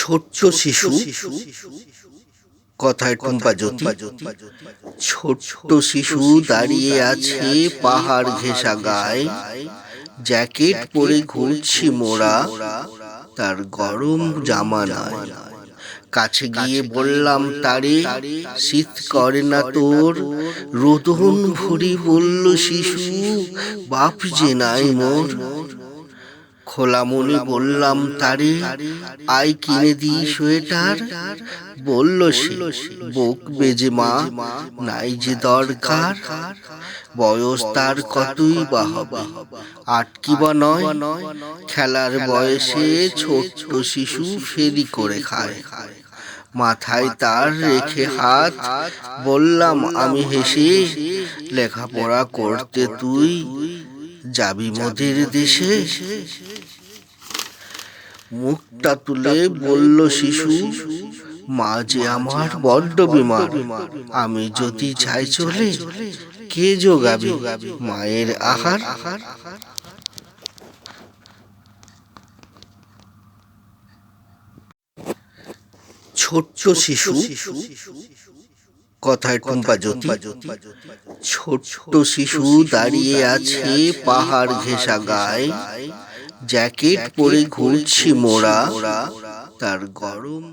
ছোট্ট শিশু কথায় টুম্পা জ্যোতি ছোট্ট শিশু দাঁড়িয়ে আছে পাহাড় ঘেঁষা গায়ে। জ্যাকেট পরে ঘুরছি মোরা। তার গরম জামা নয় কাছে গিয়ে বললাম তারে শীত করে না তোর? রোদন ভরি বলল শিশু বাপ যে নাই মোর। খোলা মনে বললাম তারে আই কিনে দি সোয়েটার? বলল সে বুক বেজে মা নাই যে দরকার। বয়স তার কতই বা হবে। আট কি বা নয় খেলার বয়সে ছোট্ট শিশু ফেরি করে খায়। মাথায় তার রেখে হাত বললাম আমি হেসে লেখাপড়া করতে তুই যাবি মোদের দেশে। মুখটা তুলে বলল শিশু মা যে আমার বড্ড বিমার আমি যদি চাই চলে কে যোগাবি? মায়ের আহার? ছোট্ট শিশু কথায় টুম্পা জ্যোতি ছোট্ট শিশু দাঁড়িয়ে আছে পাহাড় ঘেঁষা গায়ে। জ্যাকেট পরে ঘুরছি মোরা তার গরম